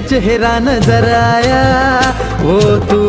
चेहरा नजर आया वो तू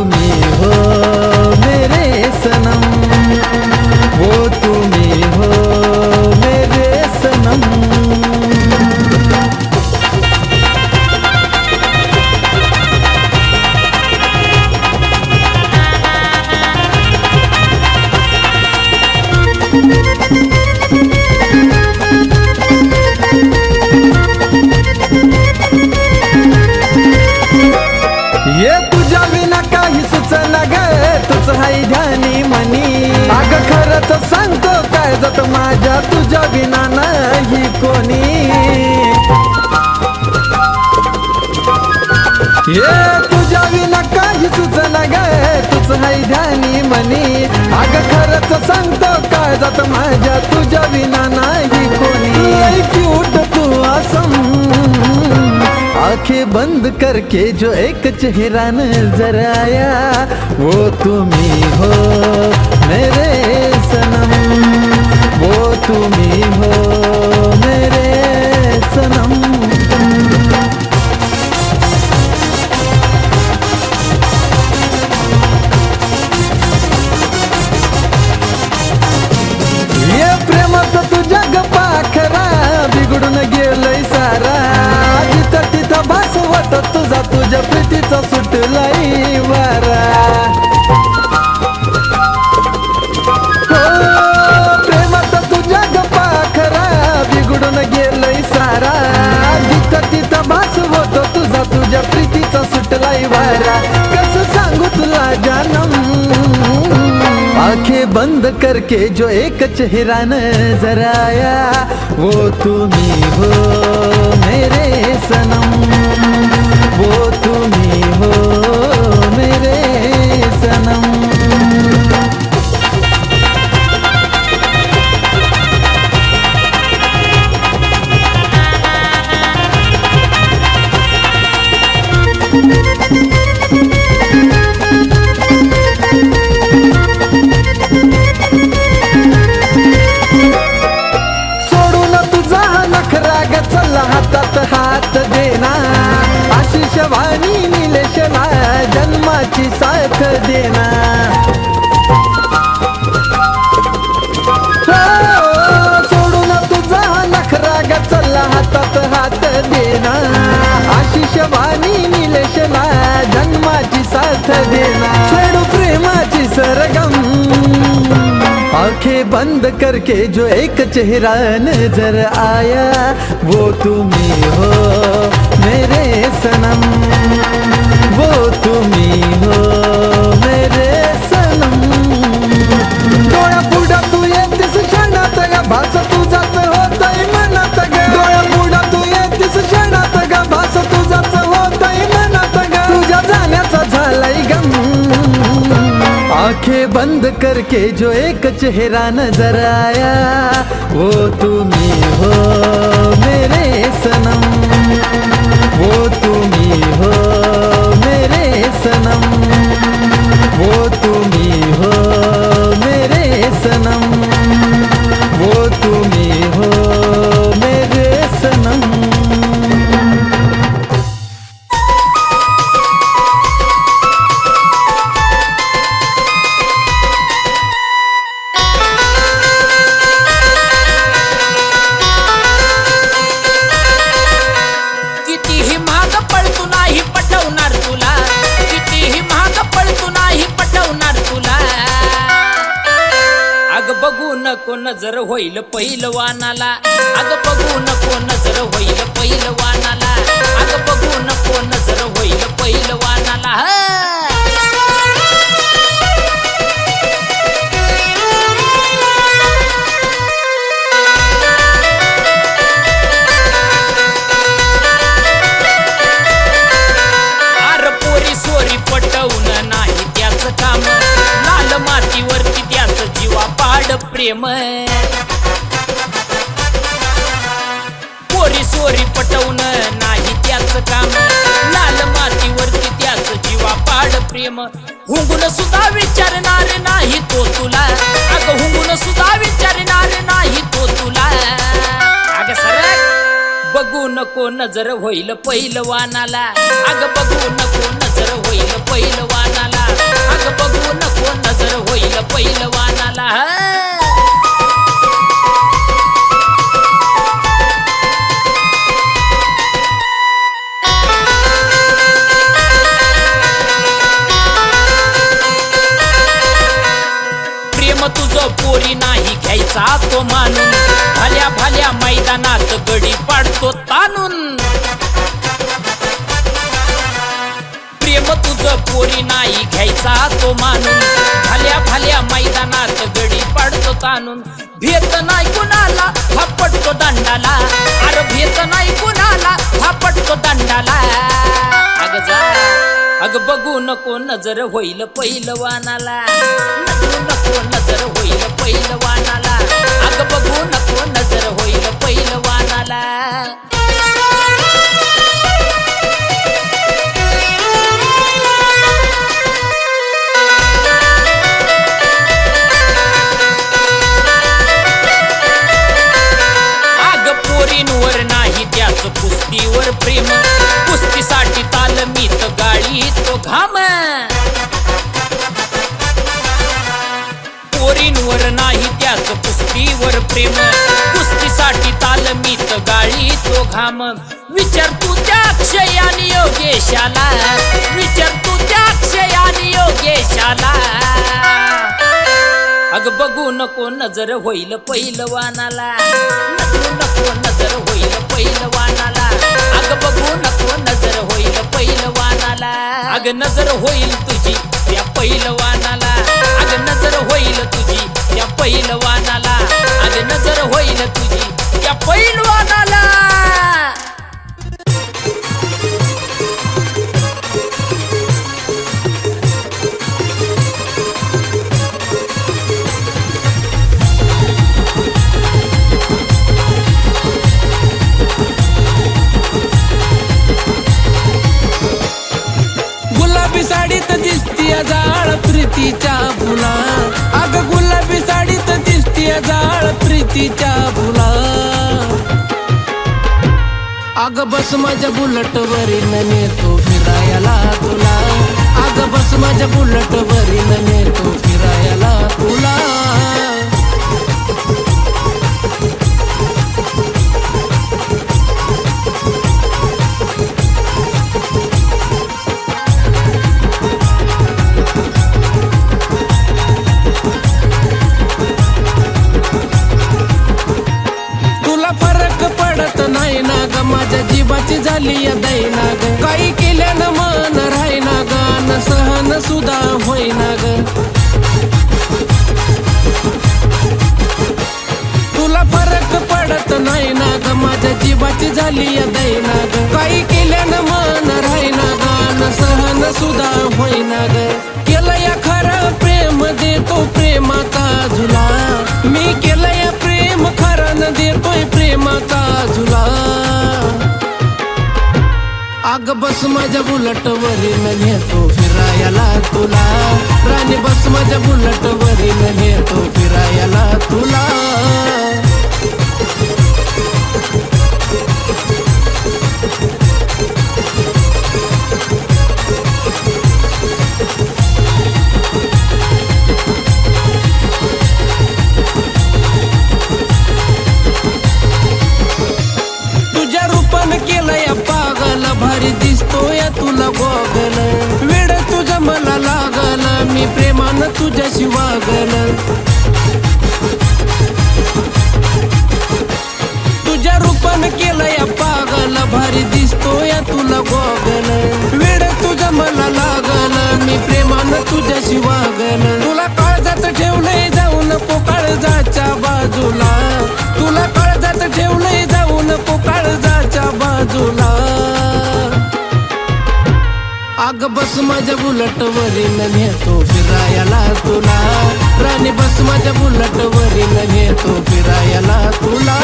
सांगतो काय जात माझ्या? तुझ्या विना नाही कोणी. ये तुझ्या विना काही सुचना ग तुझ नाही ध्यानी मनी अग खरंच सांगतो काय जात माझ्या? तुझ्या विना नाही कोणी. क्यूट तू असम. आंखें बंद करके जो एक चेहरा नजर आया वो तुम्ही हो. मेरे सनम वो तुम्ही हो के जो एक चेहरा नजर आया वो तुम्ही हो मेरे सनम। वो करके जो एक चेहरा नज़र आया, वो तुम्ही हो मेरे सनम। वो तुम्ही हो मेरे सनम। थोड़ा पुढा तू येतेस क्षणात ग आँखें बंद करके जो एक चेहरा नज़र आया, वो तुम्ही हो मेरे सनम। वो तुम्ही हो मेरे सनम। वो तुम्ही हो मेरे सनम। नजर होईल पहिलवानाला पोरी पटवणं पटवून नाही त्याच काम. लाल मातीवरती त्याच जीवा पाड प्रेम. हुंगून सुद्धा विचारणार नाही तो तुला. अग हुंगून सुद्धा विचारणार नाही तो तुला. अग सरक बघू नको नको नजर होईल पहिलवानाला अग बघू नको नजर होईल पहिलवानाला अग बघू नको नजर होईल पहिलवानाला हा. पोरी नाही घ्यायचा तो मानून. भाल्या भाल्या मैदानात गडी पाडतो तानून प्रेम तुझं पोरी नाही घ्यायचा तो मानून. भाल्या भाल्या मैदानात गडी पाडतो तानून भेट नाही कुणाला फापटतो दंडाला. अरे भेट नाही कुणाला फापटतो दंडाला. अगजा अग बघू नको नजर होईल पहिलवानाला नको नको नजर होईल पहिलवानाला अग बघू नको नजर होईल पहिलवानाला आग पोरींवर ना त्याच कुस्तीवर प्रेम. कुस्तीसाठी तालमीत गाळी तो घाम. पोरींवर नाही त्याच कुस्तीवर प्रेम. कुस्तीसाठी तालमीत गाळी तो घाम. विचार तू त्या अक्षय आणि योगेशाला. विचार तू त्या अक्षय आणि योगेशाला. अग बघू नको नजर होईल पहिलवानाला नको नको नजर होईल पहिलवानाला अग बघू नको नजर होईल पहिलवानाला अग नजर होईल तुझी त्या पहिलवानाला अग नजर होईल तुझी त्या पहिलवानाला अग नजर होईल तुझी त्या पहिलवानाला दिसतीय जाळ प्रीतीच्या फुला अग गुलाबी साडीत दिसतीय जाळ प्रीतीच्या फुला अग बस माझ्या बुलट वरील नेतो फिरायला तुला. अग बस माझ्या बुलट वरील नेतो फिरायला तुला. जीवाची झाली दैना ग काही केल्यानं मन राहीना ना न सहन सुद्धा होईना ग तुला फरक पडत नाही ना ग माझ्या जीवाची झाली या दैना ग काही केल्यानं मन राहीना ग न सहन सुद्धा होईना ग केलं या खरं प्रेम देतो प्रेमाचा झुला. मी केलं या प्रेम खरं न देतोय अग बस माझ्या बुलट वरील नेतो फिरायला तुला. राणी बस माझ्या बुलट वरील नेतो फिरायला तुला. मान तुझ्याशी वागल तुझ्या रूपानं केलं या पागल. भारी दिसतो या तुला गोगल वेड तुझ्या मला लागल. मी प्रेमानं तुझ्याशी वागल तुला काळजात ठेवलंय जाऊ नको काळजाच्या बाजूला. तुला काळजात ठेवलंय अग बस माझ्या बुलट वरील नेतो फिरायला तुला. राणी बस माझ्या बुलट वरील नेतो फिरायला तुला.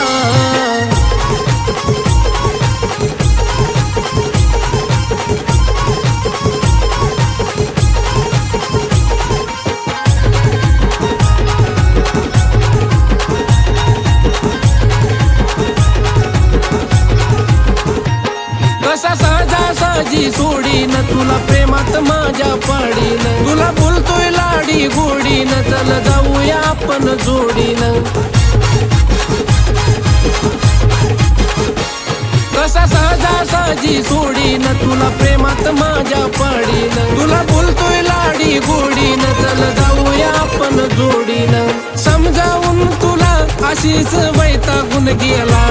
साजी सोडीन तुला प्रेमात माझ्या पाडीन. तुला बोलतोय लाडी गोडीन चल जाऊया आपण जोडीन. कसा सहजा साजी सोडीन तुला प्रेमात माझ्या पाडीन. तुला बोलतोय लाडी गोडीन चल जाऊया आपण जोडीन. समजावून तुला अशीच वैतागून गेला.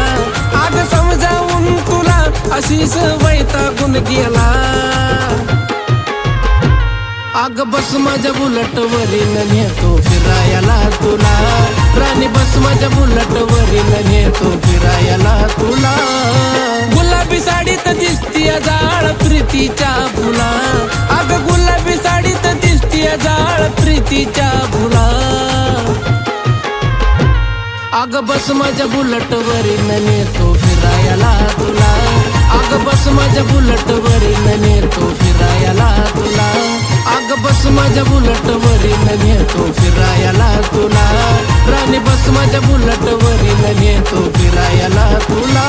आग समजावून तुला अशीच वैतागून गेला. अग बस माझ्या बुलट वरील नेतो फिरायला तुला. राणी बस माझ्या बुलट वरील नेतो फिरायला तुला. गुलाबी साडीत दिसतीय जाळ प्रीतीच्या फुला. अग गुलाबी साडीत दिसतीय जाळ प्रीतीच्या फुला. अग बस माझ्या बुलट वरील नेतो फिरायला तुला. अग बस माझ्या बुलट वरील नेतो फिरायला तुला. आग बस माझ्या बुलट वरील नेतो फिरायला तुला. राणी बस माझ्या बुलट वरील नेतो फिरायला तुला.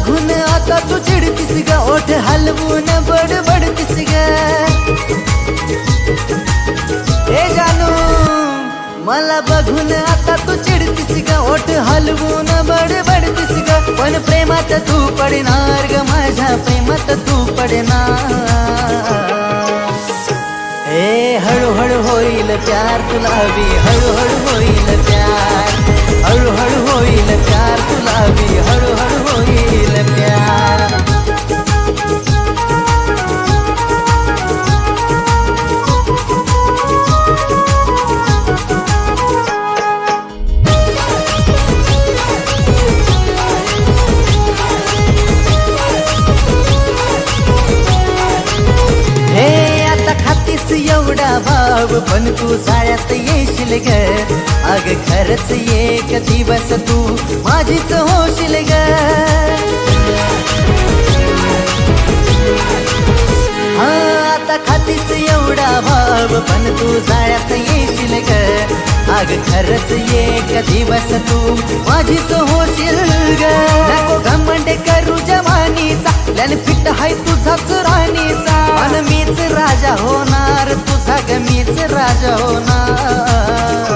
बघून आता तू चिडतीस ग ओठ हलवून बडबडतीस ग हे जानू मला बघून आता तू चिडतीस ग ओठ हलवून बडबडतीस ग पण प्रेमात तू पडणार ग माझ्या प्रेमात तू पडणार हे हळूहळू होईल प्यार तुला बी, हळूहळू होईल प्यार। हळूहळू होईल प्यार तुला बी, हळूहळू होईल प्यार एवढा भाव पण तू जाळ्यात येशील ग. अग खरच एक दिवस तू माझीच होशील ग. आता खातीस एवढा भाव पण तू जाळ्यात येशील ग. अग खरच एक दिवस तू माझीच होशील ग. नको घमंड करू जवानीचा लन फिट हाय तुझाच राणीचा तुझा मीच राजा होणार.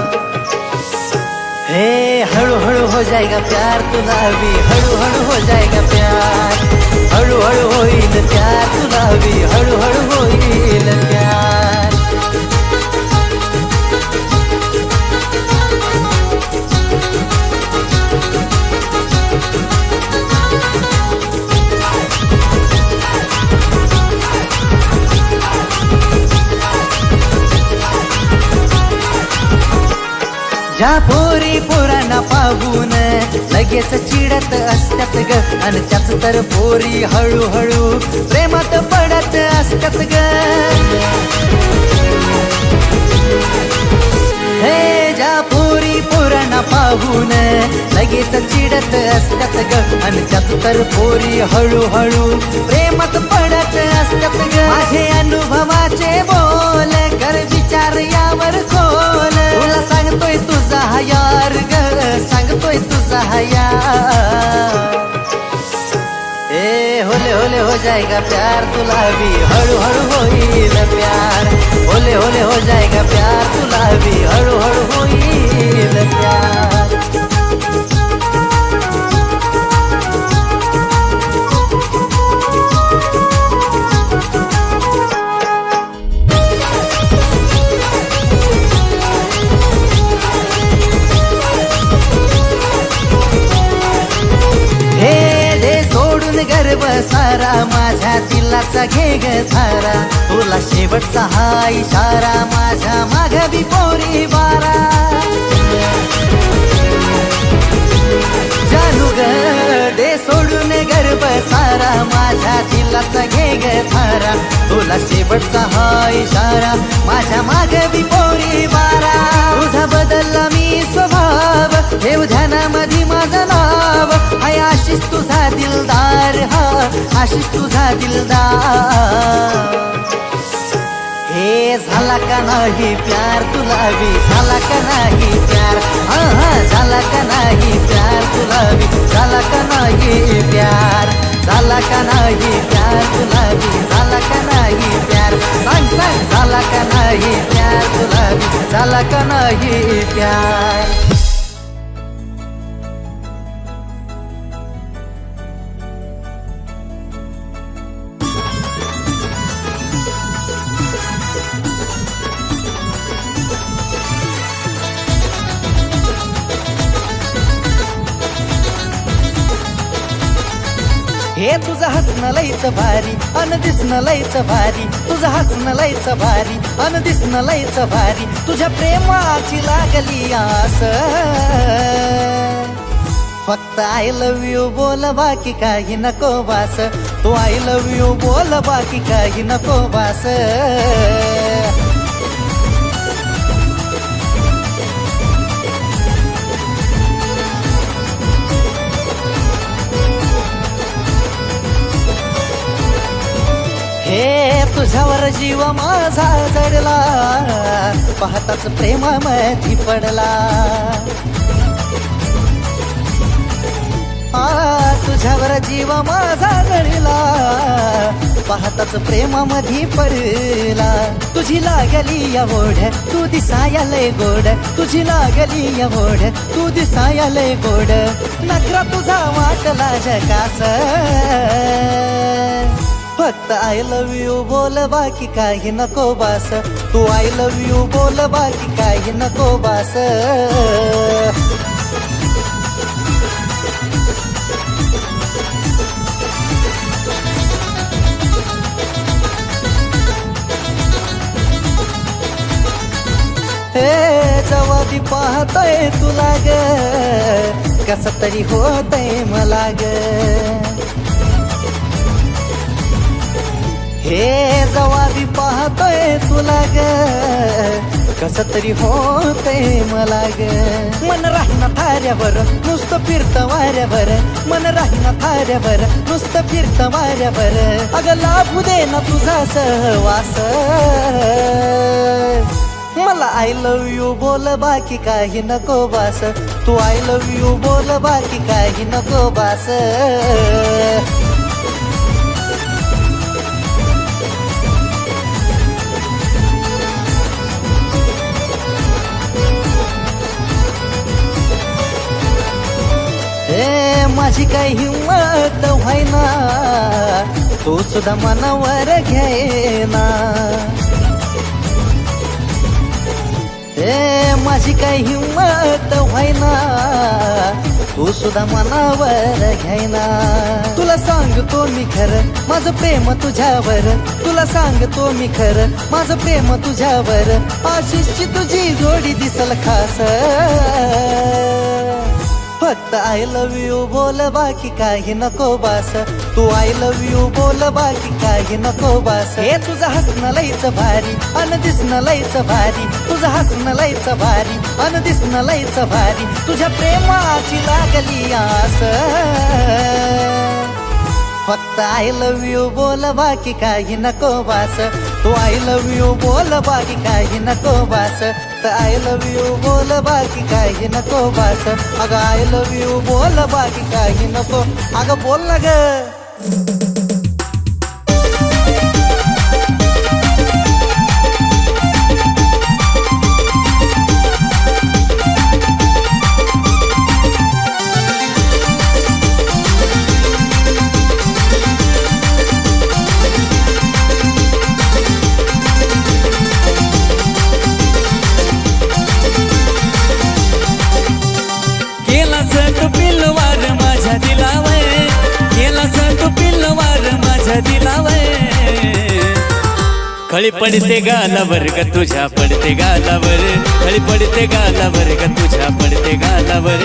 हे हळू हळू हो जाएगा प्यार तुला भी हळू हळू हो जाएगा प्यार. हळू हळू होईल प्यार तुला भी हळू हळू होईल प्यार. ज्या पोरी पोरांना पाहून लगेच चिडत असतात ग. आणि त्याच तर पोरी हळूहळू प्रेमात पडत असतात ग. हे ज्या पुरण पाहून लगेच चिडत असतात ग. आणि त्यात तर पोरी हळूहळू प्रेमात पडत असतात ग. माझे अनुभवाचे बोल कर विचार यावर खोल. तुला सांगतोय तुझा हा यार ग सांगतोय तुझा हा यार. ए होले होले हो जाएगा प्यार तुला भी हळूहळू होईल प्यार. होले होले हो जाएगा प्यार तुला भी हळू हळू होईल प्यार. दिलाचा घे ग थारा तुला शेवटचा हा इशारा. माझ्या माग बी पोरी बारा. जानू ग दे सोडून गर्भ सारा. माझ्या दिलाचा घे ग थारा तुला शेवटचा हा इशारा. माझ्या माग बी पोरी बारा. तुझा बदलला मी स्वभाव भाव ठेव ध्यानामधी माझा नाव. हाय आशिष तुझा दिलदार हा. आशिष तुझा दिलदार हे झाला का नाही प्यार तुला बी? झाला का नाही प्यार? हा हा झाला का नाही प्यार तुला बी? झाला का नाही प्यार? झाला का नाही प्यार तुला बी? झाला का नाही प्यार? सांग सांग झाला का नाही प्यार तुला बी? झाला का नाही प्यार? लयच भारी अन दिसणं लयच भारी तुझं हसणं लयच भारी अन दिसणं लयच भारी तुझ्या प्रेमाची लागली आस. फक्त आय लव्ह यू बोल बाकी काही नको बास. तू आय लव्ह यू बोल बाकी काही नको बास. हे तुझ्यावर जीव माझा जडला पाहताच प्रेमामध्ये पडला. तुझ्यावर जीव माझा जडला पाहताच प्रेमामध्ये पडला. तुझी लागली या ओढ तू दिसायालय गोड. तुझी लागली या ओढ तू दिसायालय गोड. नकरा तुझा वाटला जगास फक्त आय लव्ह यू बोल बाकी काही नको बास. तू आय लव्ह यू बोल बाकी काही नको बास. हे जवादी पाहतय तुला ग कस तरी होतय मला ग हे जवाबी पाहतोय तुला ग. कस तरी होते मला ग. मन राहिना थाऱ्यावर नुसतं फिरत वाऱ्यावर. मन राहिना थाऱ्यावर नुसतं फिरत वाऱ्यावर. अगं लाभू दे ना तुझा सहवास. मला आय लव यू बोल बाकी काही नको बास. तू आय लव यू बोल बाकी काही नको बास. माझी काही हिंमत व्हायना तू सुद्धा मनावर घ्यायना ए माझी काही हिंमत व्हायना तू सुद्धा मनावर घ्यायना तुला सांगतो मी खरं माझं प्रेम तुझ्यावर. तुला सांगतो मी खरं माझं प्रेम तुझ्यावर. आशिषची तुझी जोडी दिसल खास. फक्त आय लव्ह यू बोल बाकी काही नको बास. तू आय लव्ह यू बोल बाकी काही नको बास. हे तुझं हसणं लयच भारी अन दिसणं लयच भारी. तुझं हसणं लयच भारी अन दिसणं लयच भारी. तुझ्या प्रेमाची लागली आस. फक्त आय लव्ह यू बोल बाकी काही नको बास. तू आय लव्ह यू बोल बाकी काही नको बास. आय लव्ह यू बोल बाकी काही नको बास. अगं आय लव्ह यू बोल बाकी काही नको. अगं बोल ना ग. खळी पडते गालावर ग तुझ्या पडते गालावर? खळी पडते गालावर ग तुझ्या पडते गालावर?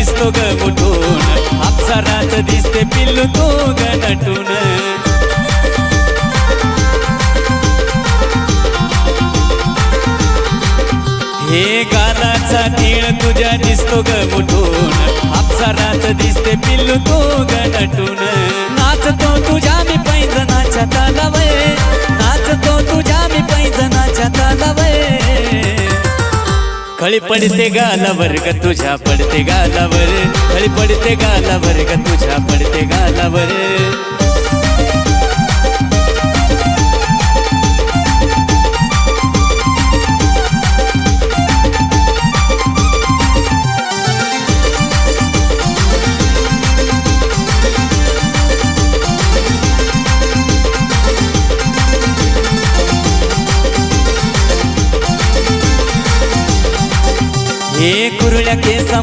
दिसतो ग उठून अप्सराच दिसते पिल्लू तू ग नटून. हे गालाचा तीळ तुझ्या दिसतो ग उठून अप्सराच दिसते पिल्लू तू ग नटून. नाचतो तुझ्या मी पैजनाच्या खळी पडते गालावर ग तुझ्या पडते गालावर. खळी पडते गालावर ग तुझ्या पडते गालावर.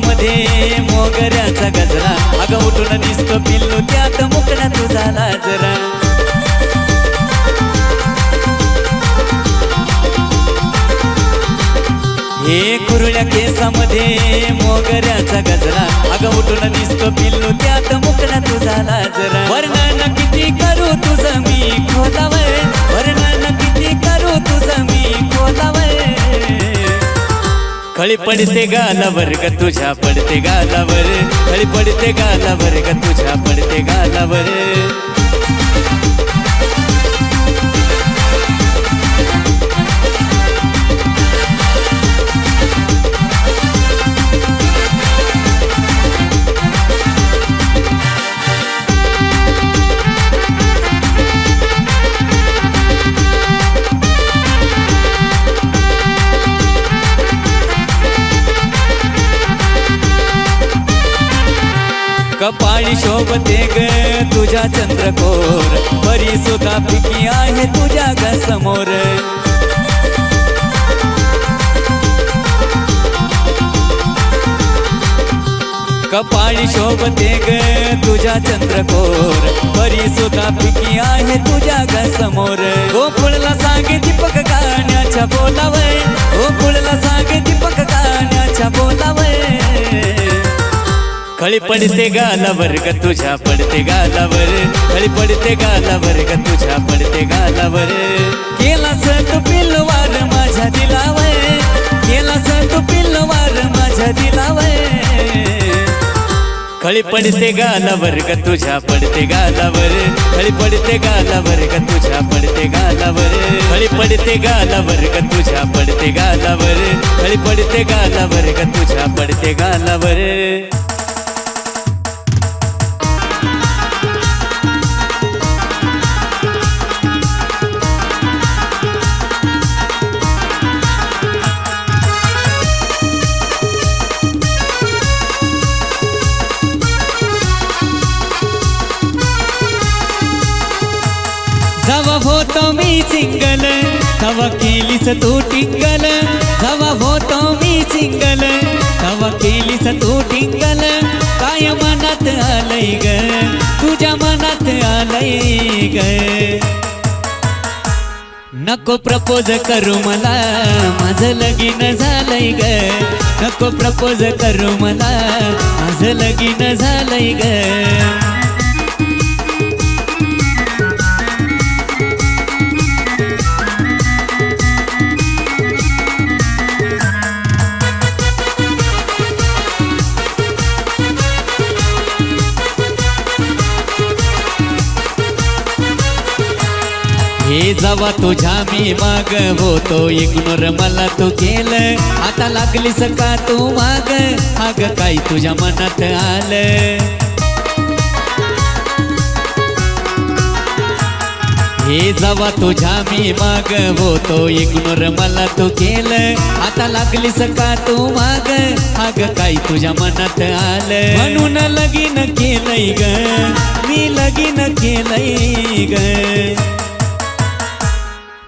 मध्ये मोगऱ्याचा गजरा. अग उठून दिसतो पिल्लू त्यात मुकण्या तुझा लाजरा. हे कुरळ्या केसामध्ये मोगऱ्याचा गजरा. अग उठून दिसतो पिल्लू त्यात मुकण्या तुझा लाजरा. वर्णन किती करू तुझं मी खोलावय वर्णन किती करू तुझं मी खोलावय खळी पडते गालावर ग तुझ्या पडते गालावर. खळी पडते गालावर ग तुझ्या पडते गालावर. कपाळी शोभते ग तुझ्या चंद्रकोर बरी सुद्धा पिकी आहे तुझ्या ग समोर। कपाळी शोभते ग तुझ्या चंद्रकोर बरी सुद्धा पिकी आहे तुझ्या ग समोर गोकुळला सांगे दीपक गाण्याच्या बोलावय गोकुळला सांगे दीपक गाण्याच्या बोलावय खळी पडते गालावर ग तुझ्या पडते गालावर. खळी पडते गालावर ग तुझ्या पडते गालावर. केला तू पिल्लवार माझ्या दिलावय केला तू पिल्लवार माझ्या दिलावय खळी पडते गालावर ग तुझ्या पडते गालावर. खळी पडते गालावर ग तुझ्या पडते गालावर. खळी पडते गालावर ग तुझ्या पडते गालावर. खळी पडते गालावर ग तुझ्या पडते गालावर. तवा केलीस तू टिंगल. तवा होतो मी सिंगल. तवा केलीस तू टिंगल. काय मनात आलय ग? तुझ्या मनात आलय ग? नको प्रपोज करू मला. माझं लगीन झालंय ग. नको प्रपोज करू मला. माझं लगीन झालंय ग. हे जवा तुझ्या मी माग. होतो इग्नोर मला तू केलं. आता लागली सका तू माग? अग काही तुझ्या मनात आलं? हे जवा तुझ्या मी माग. होतो इग्नोर मला तू केलं. आता लागली सका तू माग? अग काही तुझ्या मनात आलं? म्हणून लगीन केलंय ग. मी लगीन केलंय ग.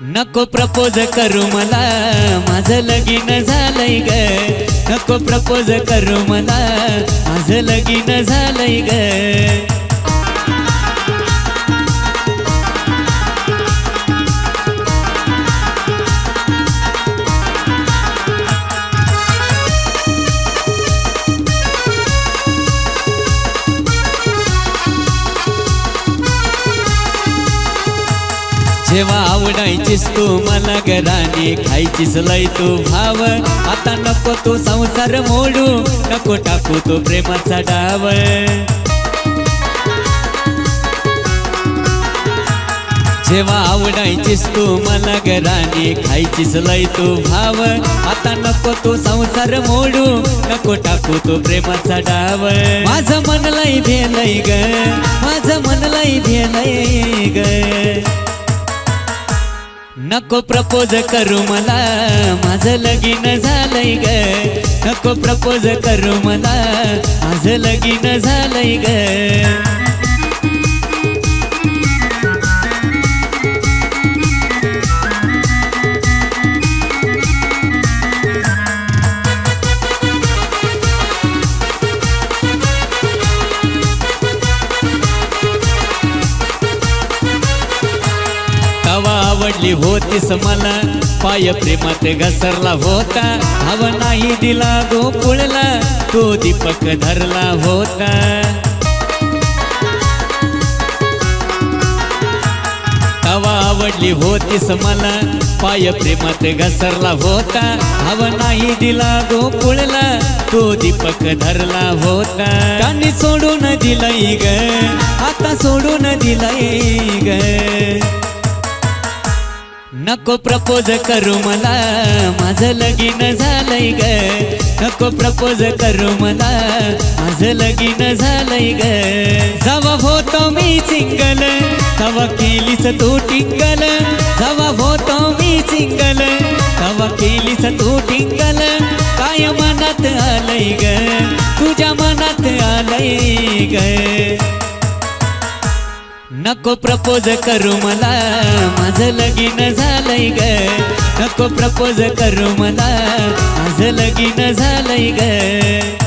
नको प्रपोज करू मला. माझं लगीन झालंय ग. नको प्रपोज करू मला. माझं लगीन झालंय ग. जेव्हा आवडायचीस तू मला घराने खायचीस लय तू भाव. आता नको तू संसार मोडू नको टाकू तो प्रेमाचा डाव. जेव्हा आवडायचीस तू मला घराने खायचीस लय तू भाव. आता नको तू संसार मोडू नको टाकू तो प्रेमाचा डाव. माझं मन लय भेलय ग माझं मन लय भेलय ग. नको प्रपोज करू मला. माझं लगीन झालंय ग. नको प्रपोज करू मला. माझं लगीन झालंय ग. आली होतीस मला. पाय प्रेमात घसरला होता. हवा नाही दिला गोकुळला. तो दीपक धरला होता. तवा आवडली होतीस मला. पाय प्रेमात घसरला होता. हवा नाही दिला गोकुळला. तो दीपक धरला होता. त्यांनी सोडून दिलंय ग. आता सोडून दिलंय ग. नको प्रपोज करू मला. माझं लगीन झालंय ग. नको प्रपोज करू मला. माझं लगीन झालंय ग. जवा होतो मी सिंगल तवा केलीस तू टिंगल. जवा होतो मी सिंगल तवा केलीस तू टिंगल. काय मनात आलंय ग? तुझ्या मनात आलंय ग. नको प्रपोज करू मला. माझं लगीन झालंय ग. नको प्रपोज करू मला. माझं लगीन झालंय ग.